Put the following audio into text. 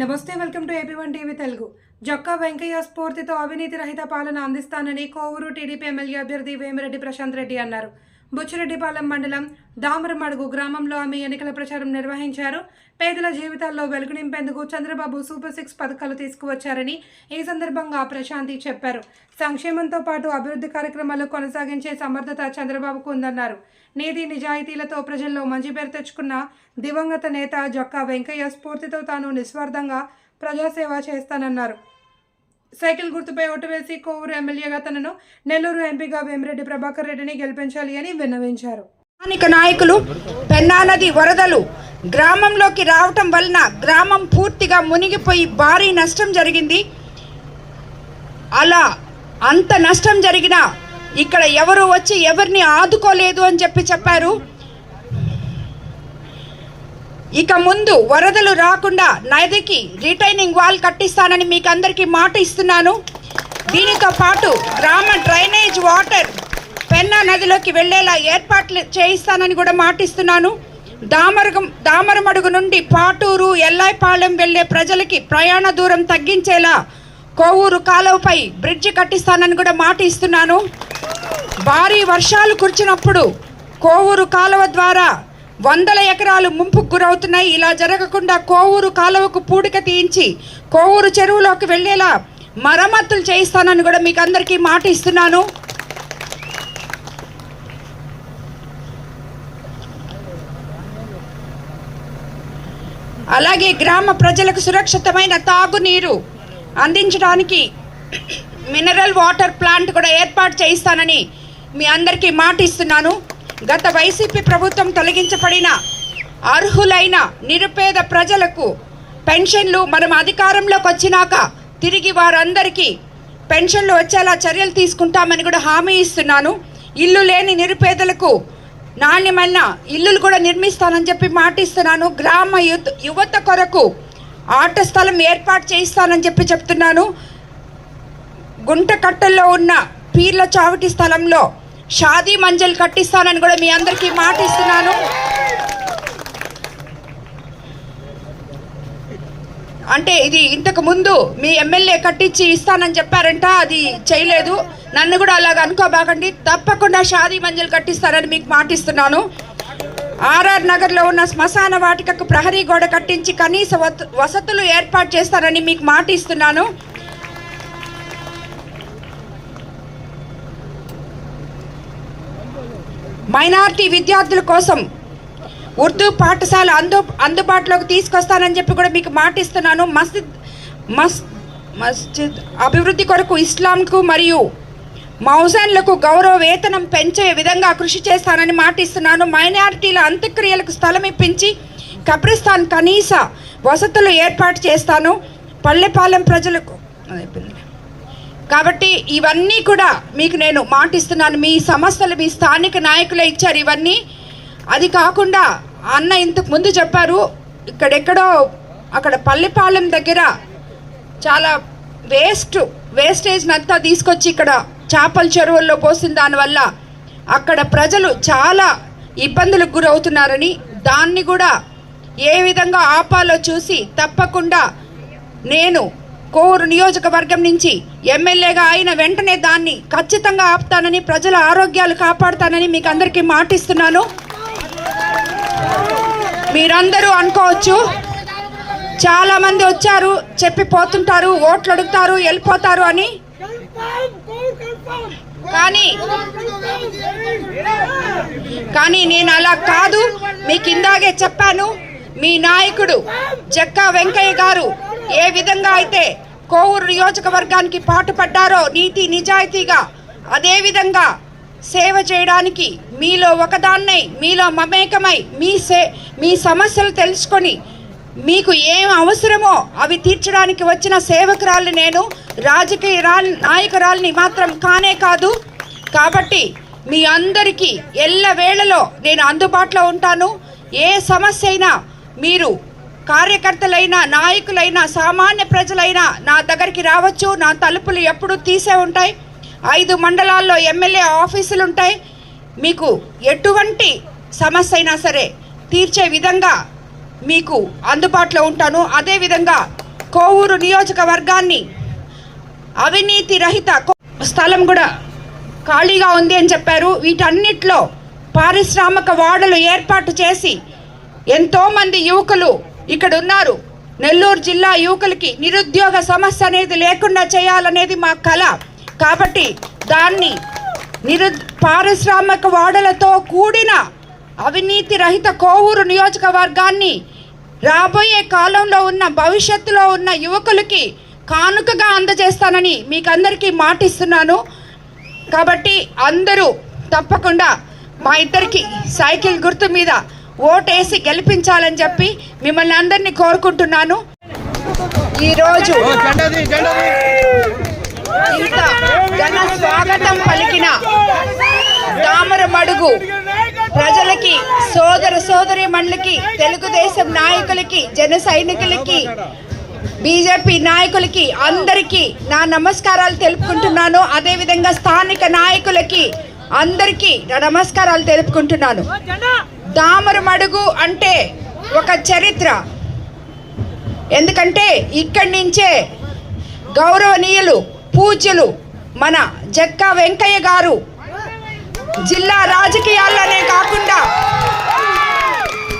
నమస్తే welcome to AP one TV Telugu. Jokka Venkayya స్ఫూర్తితో అవినీతి రహిత పాలన అందిస్తానని కోవూరు టీడీపీ ఎమ్మెల్యే అభ్యర్థి వేమిరెడ్డి ప్రశాంత్ రెడ్డి అన్నారు. బుచ్చిరెడ్డిపాలెం మండలం దామరమడుగు గ్రామంలో ఆమె ఎన్నికల ప్రచారం నిర్వహించారు. పేదల జీవితాల్లో వెలుగు నింపేందుకు చంద్రబాబు సూపర్ సిక్స్ పథకాలు తీసుకువచ్చారని ఈ సందర్భంగా ప్రశాంతి చెప్పారు. సంక్షేమంతో పాటు అభివృద్ధి కార్యక్రమాలు కొనసాగించే సమర్థత చంద్రబాబుకు ఉందన్నారు. నీతి నిజాయితీలతో ప్రజల్లో మంచి పేరు తెచ్చుకున్న దివంగత నేత జొక్కా వెంకయ్య స్ఫూర్తితో తాను నిస్వార్థంగా ప్రజాసేవ చేస్తానన్నారు. సైకిల్ గుర్తుపై ఓటు వేసి కోవూరు ఎమ్మెల్యేగా తనను నెల్లూరు ఎంపీగా వేమిరెడ్డి ప్రభాకర్ రెడ్డిని గెలిపించాలి అని విన్నవించారు. స్థానిక నాయకులు పెన్నా నది వరదలు గ్రామంలోకి రావటం వలన గ్రామం పూర్తిగా మునిగిపోయి భారీ నష్టం జరిగింది. అలా అంత నష్టం జరిగినా ఇక్కడ ఎవరు వచ్చి ఎవరిని ఆదుకోలేదు అని చెప్పి చెప్పారు. ఇక ముందు వరదలు రాకుండా నదికి రిటైనింగ్ వాల్ కట్టిస్తానని మీకు అందరికీ మాట ఇస్తున్నాను. దీనితో పాటు గ్రామ డ్రైనేజ్ వాటర్ పెన్నా నదిలోకి వెళ్ళేలా ఏర్పాట్లు చేయిస్తానని కూడా మాటిస్తున్నాను. దామరగం దామరమడుగు నుండి పాటూరు ఎల్లాయిపాలెం వెళ్ళే ప్రజలకి ప్రయాణ దూరం తగ్గించేలా కోవూరు కాలువపై బ్రిడ్జి కట్టిస్తానని కూడా మాట ఇస్తున్నాను భారీ వర్షాలు కురిచినప్పుడు కోవూరు కాలువ ద్వారా వందల ఎకరాలు ముంపుకు గురవుతున్నాయి. ఇలా జరగకుండా కోవూరు కాలువకు పూడిక తీయించి కోవూరు చెరువులోకి వెళ్ళేలా మరమ్మతులు చేయిస్తానని కూడా మీకు అందరికీ మాట ఇస్తున్నాను. అలాగే గ్రామ ప్రజలకు సురక్షితమైన తాగునీరు అందించడానికి మినరల్ వాటర్ ప్లాంట్ కూడా ఏర్పాటు చేయిస్తానని మీ అందరికీ మాట ఇస్తున్నాను. గత వైసీపీ ప్రభుత్వం తొలగించబడిన అర్హులైన నిరుపేద ప్రజలకు పెన్షన్లు మనం అధికారంలోకి వచ్చినాక తిరిగి వారందరికీ పెన్షన్లు వచ్చేలా చర్యలు తీసుకుంటామని కూడా హామీ ఇస్తున్నాను. ఇల్లు లేని నిరుపేదలకు నాణ్యమైన ఇల్లులు కూడా నిర్మిస్తానని చెప్పి మాటిస్తున్నాను. గ్రామ యుత్ యువత కొరకు ఆట స్థలం ఏర్పాటు చేయిస్తానని చెప్పి చెప్తున్నాను. గుంటకట్టల్లో ఉన్న పీర్ల చావిటి స్థలంలో షాదీ మంజల్ కట్టిస్తానని కూడా మీ అందరికీ మాటిస్తున్నాను. అంటే ఇది ఇంతకు ముందు మీ ఎమ్మెల్యే కట్టించి ఇస్తానని చెప్పారంట అది చేయలేదు. నన్ను కూడా అలాగ అనుకోబాకండి. తప్పకుండా షాదీ మంజల్ కట్టిస్తానని మీకు మాటిస్తున్నాను. ఆర్ఆర్ నగర్లో ఉన్న శ్మశాన వాటికకు ప్రహరీ గోడ కట్టించి కనీస వసతులు ఏర్పాటు చేస్తానని మీకు మాటిస్తున్నాను. మైనారిటీ విద్యార్థుల కోసం ఉర్దూ పాఠశాల అందు అందుబాటులోకి తీసుకొస్తానని చెప్పి కూడా మీకు మాటిస్తున్నాను. మస్జిద్ మస్ మస్జిద్ అభివృద్ధి కొరకు ఇస్లాంకు మరియు మౌజన్లకు గౌరవ వేతనం పెంచే విధంగా కృషి చేస్తానని మాటిస్తున్నాను. మైనారిటీల అంత్యక్రియలకు స్థలం ఇప్పించి కబ్రిస్తాన్ కనీస వసతులు ఏర్పాటు చేస్తాను. పల్లెపాలెం ప్రజలకు కాబట్టి ఇవన్నీ కూడా మీకు నేను మాటిస్తున్నాను. మీ సమస్యలు మీ స్థానిక నాయకులే ఇచ్చారు ఇవన్నీ. అది కాకుండా అన్న ఇంతకు ముందు చెప్పారు ఇక్కడెక్కడో అక్కడ పల్లెపాలెం దగ్గర చాలా వేస్ట్ వేస్టేజ్ అంతా తీసుకొచ్చి ఇక్కడ చేపల చెరువుల్లో పోసిన దానివల్ల అక్కడ ప్రజలు చాలా ఇబ్బందులకు గురవుతున్నారని దాన్ని కూడా ఏ విధంగా ఆపాలో చూసి తప్పకుండా నేను కోరు నియోజకవర్గం నుంచి ఎమ్మెల్యేగా అయిన వెంటనే దాన్ని ఖచ్చితంగా ఆపుతానని ప్రజల ఆరోగ్యాలు కాపాడుతానని మీకు అందరికీ మాటిస్తున్నాను. మీరందరూ అనుకోవచ్చు చాలా మంది వచ్చారు చెప్పి పోతుంటారు ఓట్లు అడుగుతారు వెళ్ళిపోతారు అని. కానీ కానీ నేను అలా కాదు మీకు ఇందాగే చెప్పాను మీ నాయకుడు జక్కా వెంకయ్య గారు ఏ విధంగా అయితే కోవూరు నియోజకవర్గానికి పాటుపడ్డారో నీతి నిజాయితీగా అదే విధంగా సేవ చేయడానికి మీలో ఒకదాన్నై మీలో మమేకమై మీ సే మీ సమస్యలు తెలుసుకొని మీకు ఏం అవసరమో అవి తీర్చడానికి వచ్చిన సేవకురాలు నేను రాజకీయ రా నాయకురాల్ని మాత్రం కానే కాదు. కాబట్టి మీ అందరికీ ఎల్ల వేళలో నేను అందుబాటులో ఉంటాను. ఏ సమస్య అయినా మీరు కార్యకర్తలైనా నాయకులైనా సామాన్య ప్రజలైనా నా దగ్గరికి రావచ్చు. నా తలుపులు ఎప్పుడు తీసే ఉంటాయి. ఐదు మండలాల్లో ఎమ్మెల్యే ఆఫీసులు ఉంటాయి మీకు ఎటువంటి సమస్య అయినా సరే తీర్చే విధంగా మీకు అందుబాటులో ఉంటాను. అదేవిధంగా కోవూరు నియోజకవర్గాన్ని అవినీతి రహిత స్థలం కూడా ఖాళీగా ఉంది అని చెప్పారు. వీటన్నిటిలో పారిశ్రామిక వాడలు ఏర్పాటు చేసి ఎంతోమంది యువకులు ఇక్కడ ఉన్నారు నెల్లూరు జిల్లా యువకులకి నిరుద్యోగ సమస్య అనేది లేకుండా చేయాలనేది మా కళ కాబట్టి దాన్ని నిరు పారిశ్రామిక వాడలతో కూడిన అవినీతి రహిత కోవూరు నియోజకవర్గాన్ని రాబోయే కాలంలో ఉన్న భవిష్యత్తులో ఉన్న యువకులకి కానుకగా అందజేస్తానని మీకు అందరికీ మాటిస్తున్నాను. కాబట్టి అందరూ తప్పకుండా మా ఇద్దరికి సైకిల్ గుర్తు మీద ఓటేసి గెలిపించాలని చెప్పి మిమ్మల్ని అందరినీ కోరుకుంటున్నాను. ఈరోజు ఇంత ఘన స్వాగతం పలికిన దామర మడుగు ప్రజలకి సోదర సోదరి మండలికి తెలుగుదేశం నాయకులకి జన సైనికులకి బీజేపీ నాయకులకి అందరికీ నా నమస్కారాలు తెలుపుకుంటున్నాను. అదేవిధంగా స్థానిక నాయకులకి అందరికీ నా నమస్కారాలు తెలుపుకుంటున్నాను. దామర మడుగు అంటే ఒక చరిత్ర. ఎందుకంటే ఇక్కడి నుంచే గౌరవనీయులు పూజ్యులు మన జక్కా వెంకయ్య గారు జిల్లా రాజకీయాల్లోనే కాకుండా